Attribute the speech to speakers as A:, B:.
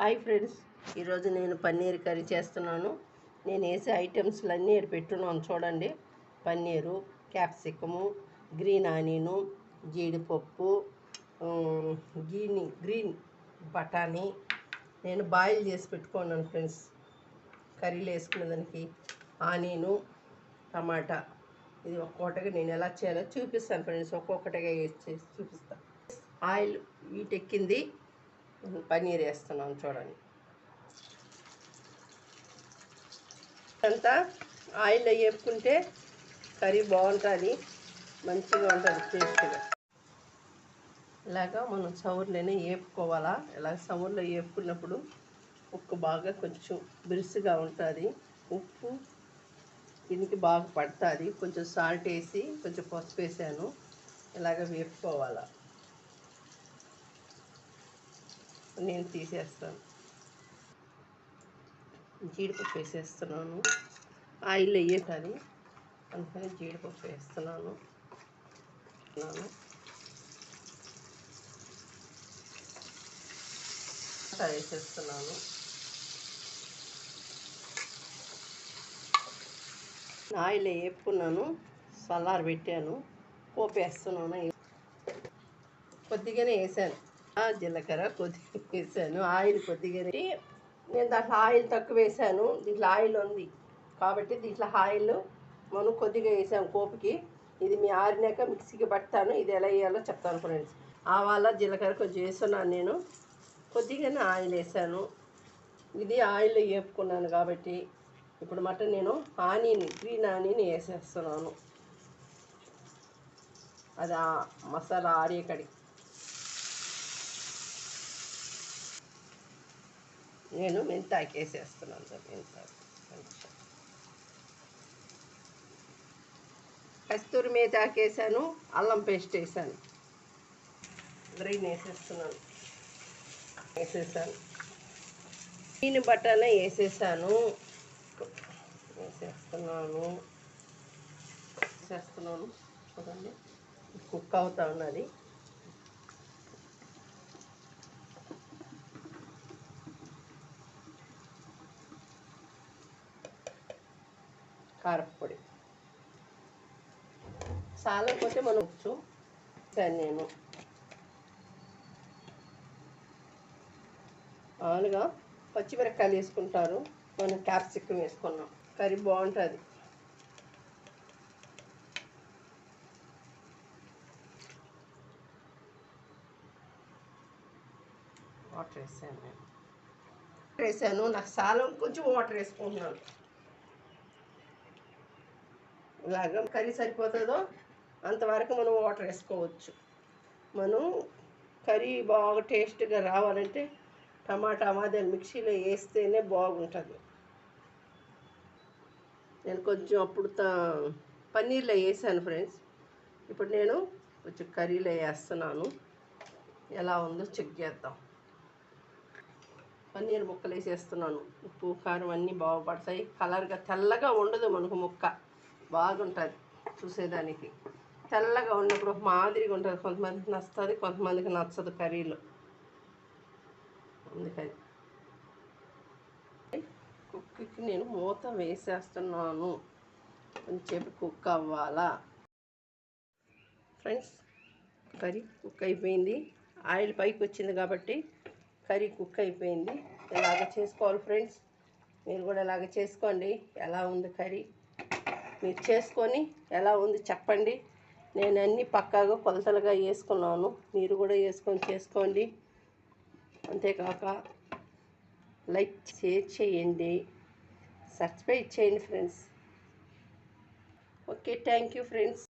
A: Hi friends. ఈరోజు నేను paneer curry చేస్తున్నాను. నేను వేసే ఐటమ్స్లు అన్నీ ఇక్కడ పెట్టున్నాను చూడండి. పన్నీరు క్యాప్సికము గ్రీన్ ఆనియను జీడిపప్పు గీని గ్రీన్ బఠానీ. నేను బాయిల్ చేసి పెట్టుకున్నాను ఫ్రెండ్స్. కర్రీలు వేసుకునే దానికి ఆనియను టమాటా. ఇది ఒక్కొక్కటిగా నేను ఎలా చేయాలో చూపిస్తాను ఫ్రెండ్స్. ఒక్కొక్కటిగా వేసి చూపిస్తాను ఆయిల్ వీటెక్కింది పన్నీర్ వేస్తున్నాను చూడండి. అంతా ఆయిల్లో వేపుకుంటే కర్రీ బాగుంటుంది మంచిగా ఉంటుంది టేస్ట్గా. ఇలాగా మనం సౌర్లోనే వేపుకోవాలా? ఇలా సౌర్లో వేపుకున్నప్పుడు ఉక్కు బాగా కొంచెం బిరుసుగా ఉంటుంది. ఉప్పు దీనికి బాగా పడుతుంది. కొంచెం సాల్ట్ వేసి కొంచెం పసుపు వేసాను. ఇలాగ వేపుకోవాలా? నేను తీసేస్తాను. జీడిపప్పు వేసేస్తున్నాను. ఆయిల్ వేయటాలి అందుకని జీడిపప్పు వేస్తున్నాను. వేసేస్తున్నాను. ఆయిల్ వేపుకున్నాను. సలార్ పెట్టాను. పోపు వేస్తున్నాను. కొద్దిగానే వేసాను. జీలకర్ర కొద్దిగా వేసాను ఆయిల్ కొద్దిగా నేను దాంట్లో ఆయిల్ తక్కువ వేసాను దీంట్లో ఆయిల్ ఉంది కాబట్టి దీంట్లో ఆయిల్ మనం కొద్దిగా వేసాము కోపుకి ఇది మీ ఆరినాక మిక్సీకి పడతాను ఇది ఎలా వేయాలో చెప్తాను ఫ్రెండ్స్. ఆవాల జీలకర్ర కొంచెం వేస్తున్నాను నేను కొద్దిగానే ఆయిల్ వేసాను. ఇది ఆయిల్ వేపుకున్నాను కాబట్టి ఇప్పుడు మటన్ నేను ఆనియన్ గ్రీన్ ఆనియన్ వేసేస్తున్నాను. అది ఆ మసాలా ఆరేకడి నేను మెంతాకు వేసేస్తున్నాను సార్ మెంతాకు కొంచెం. కస్తూరి మేతాకు వేసాను అల్లం పేస్ట్ వేసాను. గ్రీన్ వేసేస్తున్నాను. వేసేసాను. గ్రీన్ బట్టాన వేసేసాను. వేసేస్తున్నాను. వేసేస్తున్నాను. చూడండి. కుక్ అవుతా ఉన్నది. కారపొడి సాలకపోతే మనం ఉచ్చు నేను మామూలుగా పచ్చిమిరపకాయలు వేసుకుంటారు. మనం క్యాప్సికం వేసుకున్నాం. కర్రీ బాగుంటుంది. వాటర్ వేసాను నేను. వాటర్ వేసాను. నాకు సాలం కొంచెం వాటర్ వేసుకుంటున్నాను. లాగా కర్రీ సరిపోతుందో అంతవరకు మనం వాటర్ వేసుకోవచ్చు. మనం కర్రీ బాగా టేస్ట్గా రావాలంటే టమాటా మాదే మిక్సీలో వేస్తేనే బాగుంటుంది. నేను కొంచెం అప్పుడు త- పన్నీర్లో వేసాను ఫ్రెండ్స్. ఇప్పుడు నేను కొంచెం కర్రీలో వేస్తున్నాను. ఎలా ఉందో చెక్ చేద్దాం. పన్నీర్ ముక్కలు వేసేస్తున్నాను. ఉప్పు కారం అన్నీ బాగుపడతాయి కలర్గా తెల్లగా ఉండదు మనకు ముక్క. బాగుంటుంది చూసేదానికి. తెల్లగా ఉన్నప్పుడు ఒక మాదిరిగా ఉంటుంది. కొంతమందికి నచ్చుతుంది కొంతమందికి నచ్చదు కర్రీలో. అందుకని. కుక్కకి నేను మూత వేసేస్తున్నాను. చెప్పి కుక్ అవ్వాలా? ఫ్రెండ్స్ కర్రీ కుక్ అయిపోయింది. ఆయిల్ పైకి వచ్చింది కాబట్టి కర్రీ కుక్ అయిపోయింది. ఇలాగ చేసుకోవాలి ఫ్రెండ్స్? మీరు కూడా ఇలాగ చేసుకోండి. ఎలా ఉంది కర్రీ? మీరు చేసుకొని ఎలా ఉంది చెప్పండి. నేను అన్నీ పక్కాగా కొలతలుగా వేసుకున్నాను. మీరు కూడా వేసుకొని చేసుకోండి. అంతేకాక లైక్ షేర్ చేయండి. సబ్స్క్రైబ్ చేయండి friends. Okay thank you friends.